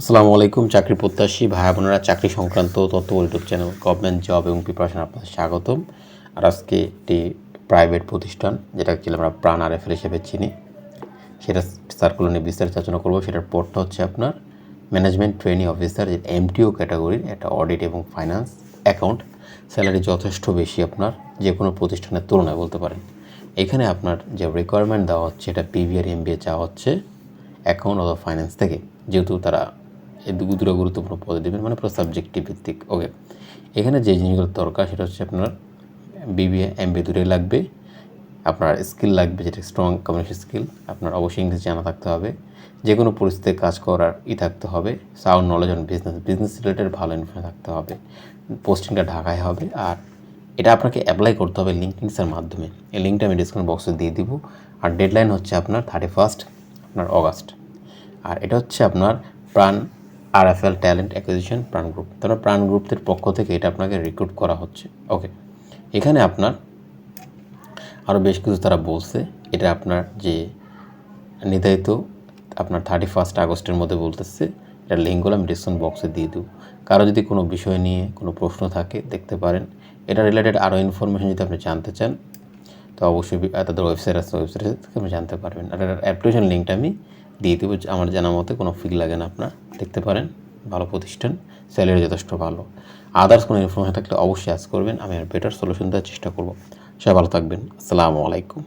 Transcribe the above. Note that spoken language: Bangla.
আসসালামু আলাইকুম, চাকরি প্রত্যাশী ভাই বোনেরা, চাকরি সংক্রান্ত তথ্য ইউটিউব চ্যানেল গভর্নমেন্ট জব এবং প্রিপারেশন আপনাদের স্বাগতম। আর আজকে একটি প্রাইভেট প্রতিষ্ঠান, যেটা ছিল আমরা প্রাণ আর এফএল হিসেবে চিনি। সেটা সার্কুলার নিয়ে বিস্তারিত আলোচনা করব। সেটার পরটা হচ্ছে আপনার ম্যানেজমেন্ট ট্রেনিং অফিসার যে এমটিও ক্যাটাগরির একটা অডিট এবং ফাইন্যান্স অ্যাকাউন্ট স্যালারি যথেষ্ট বেশি আপনার, যে কোনো প্রতিষ্ঠানের তুলনায় বলতে পারেন। এখানে আপনার যে রিকোয়ারমেন্ট দেওয়া হচ্ছে এটা পিভিআর এমবিএ চাওয়া হচ্ছে অ্যাকাউন্ট অথবা ফাইন্যান্স থেকে। যেহেতু তারা এই দুটো গুরুত্বপূর্ণ পদে দেবেন মানে পুরো সাবজেক্টিভ ভিত্তিক ওকে এখানে যে জিনিসগুলো দরকার সেটা হচ্ছে আপনার বিবিএ এমবিএ দুটোই লাগবে। আপনার স্কিল লাগবে, যেটা স্ট্রং কমিউনিকেশন স্কিল আপনার অবশ্যই ইংরেজি জানা থাকতে হবে। যে কোনো পরিস্থিতিতে কাজ করার ই থাকতে হবে। Sound knowledge on business business related ভালো ইনফরমেশন থাকতে হবে। পোস্টিংটা ঢাকায় হবে, আর এটা আপনাকে অ্যাপ্লাই করতে হবে লিঙ্কডিনসের মাধ্যমে। এই লিঙ্কটা আমি ডিসক্রিপশন বক্সে দিয়ে দিব। আর ডেডলাইন হচ্ছে আপনার থার্টি ফার্স্ট আপনার অগাস্ট আর এটা হচ্ছে আপনার Pran RFL talent acquisition Pran group. তারপর প্রাণ গ্রুপদের পক্ষ থেকে এটা আপনাকে রিক্রুট করা হচ্ছে। ওকে এখানে আপনার আরও বেশ কিছু তারা বলছে। এটা আপনার যে নির্ধারিত আপনার থার্টি ফার্স্ট আগস্টের মধ্যে বলতেছে, এটা লিঙ্কগুলো আমি ডিসক্রিপশন বক্সে দিয়ে দেবো। কারও যদি কোনো বিষয় নিয়ে কোনো প্রশ্ন থাকে, দেখতে পারেন। এটা রিলেটেড আরও ইনফরমেশন যদি আপনি জানতে চান, তো অবশ্যই তাদের ওয়েবসাইট আছে ওয়েবসাইট থেকে আপনি জানতে পারবেন। আর এটার অ্যাপ্লিকেশন লিঙ্কটা আমি দিয়ে দেবো। আমার জানা মতে কোনো ফি লাগে না আপনার। দেখতে পারেন, ভালো প্রতিষ্ঠান স্যালারি যথেষ্ট ভালো। আদার্স কোনো ইনফরমেশন থাকলে অবশ্যই আজ করবেন, আমি আর বেটার সলিউশন দেওয়ার চেষ্টা করব। সবাই ভালো থাকবেন, আসসালামু আলাইকুম।